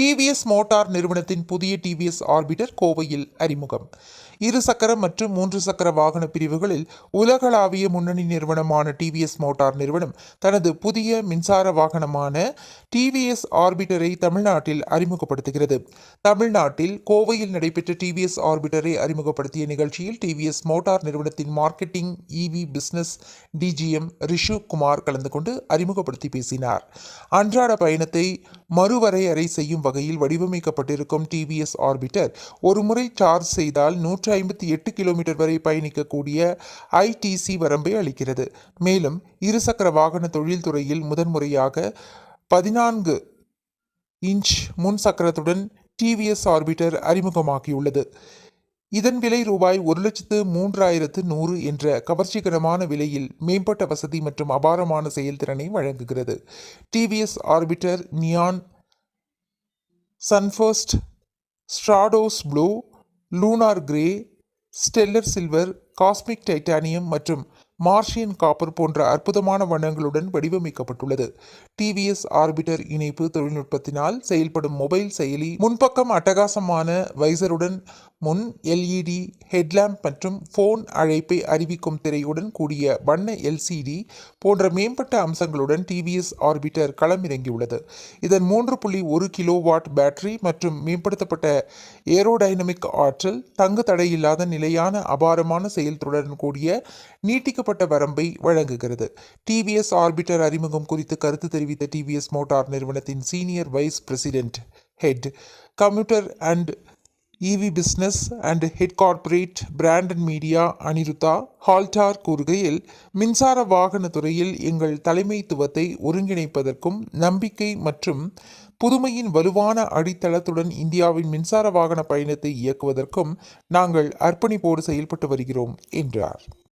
TVS motor நிறுவனத்தின் புதிய TVS orbiter கோவையில் அறிமுகம். இரு சக்கர மற்றும் மூன்று சக்கர வாகன பிரிவுகளில் உலகளாவிய முன்னணி நிறுவனமான டிவிஎஸ் மோட்டார் நிறுவனம் தனது புதிய மின்சார வாகனமான டிவிஎஸ் ஆர்பிட்டரை தமிழ்நாட்டில் அறிமுகப்படுத்துகிறது. தமிழ்நாட்டில் கோவையில் நடைபெற்ற டிவிஎஸ் ஆர்பிட்டரை அறிமுகப்படுத்திய நிகழ்ச்சியில் டிவிஎஸ் மோட்டார் நிறுவனத்தின் marketing EV business DGM Rishu Kumar கலந்து கொண்டு அறிமுகப்படுத்தி பேசினார். அன்றாட பயணத்தை மறுவரையறை செய்யும் வகையில் வடிவமைக்கப்பட்டிருக்கும் டிவிஎஸ் ஆர்பிட்டர் ஒருமுறை சார்ஜ் செய்தால் நூற்றி ஐம்பத்தி எட்டு கிலோமீட்டர் வரை பயணிக்கக்கூடிய ஐடிசி வரம்பை அளிக்கிறது. மேலும் இருசக்கர வாகன தொழில்துறையில் முதன்முறையாக பதினான்கு இன்ச் முன் சக்கரத்துடன் டிவிஎஸ் ஆர்பிட்டர் அறிமுகமாகியுள்ளது. இதன் விலை ரூபாய் ஒரு லட்சத்து மூன்றாயிரத்து நூறு என்ற கவர்ச்சிகரமான விலையில் மேம்பட்ட வசதி மற்றும் அபாரமான செயல்திறனை வழங்குகிறது. TVS orbiter neon sunburst stratos blue lunar grey stellar silver cosmic titanium மற்றும் மார்ஷியன் காப்பர் போன்ற அற்புதமான வண்ணங்களுடன் வடிவமைக்கப்பட்டுள்ளது. டிவிஎஸ் ஆர்பிட்டர் இணைப்பு தொழில்நுட்பத்தினால் செயல்படும் மொபைல் செயலி முன்பக்கம் அட்டகாசமான வைசருடன் முன் எல்இடி ஹெட்லாம்ப் மற்றும் ஃபோன் அழைப்பை அறிவிக்கும் திரையுடன் கூடிய வண்ண எல்சிடி போன்ற மேம்பட்ட அம்சங்களுடன் டிவிஎஸ் ஆர்பிட்டர் களமிறங்கியுள்ளது. இதன் மூன்று புள்ளி ஒரு கிலோ வாட் பேட்டரி மற்றும் மேம்படுத்தப்பட்ட ஏரோடைனமிக் ஆற்றல் தங்கு தடையில்லாத நிலையான அபாரமான செயல்திறனுடன் கூடிய கொடுக்கப்பட்ட வரம்பை வழங்குகிறது. டிவிஎஸ் ஆர்பிட்டர் அறிமுகம் குறித்து கருத்து தெரிவித்த டிவிஎஸ் மோட்டார் நிறுவனத்தின் senior vice president head commuter and EV business and head corporate brand and media Aniruddha Haldar கூறுகையில் மின்சார வாகன துறையில் எங்கள் தலைமைத்துவத்தை ஒருங்கிணைப்பதற்கும் நம்பிக்கை மற்றும் புதுமையின் வலுவான அடித்தளத்துடன் இந்தியாவின் மின்சார வாகன பயணத்தை இயக்குவதற்கும் நாங்கள் அர்ப்பணிப்போடு செயல்பட்டு வருகிறோம் என்றார்.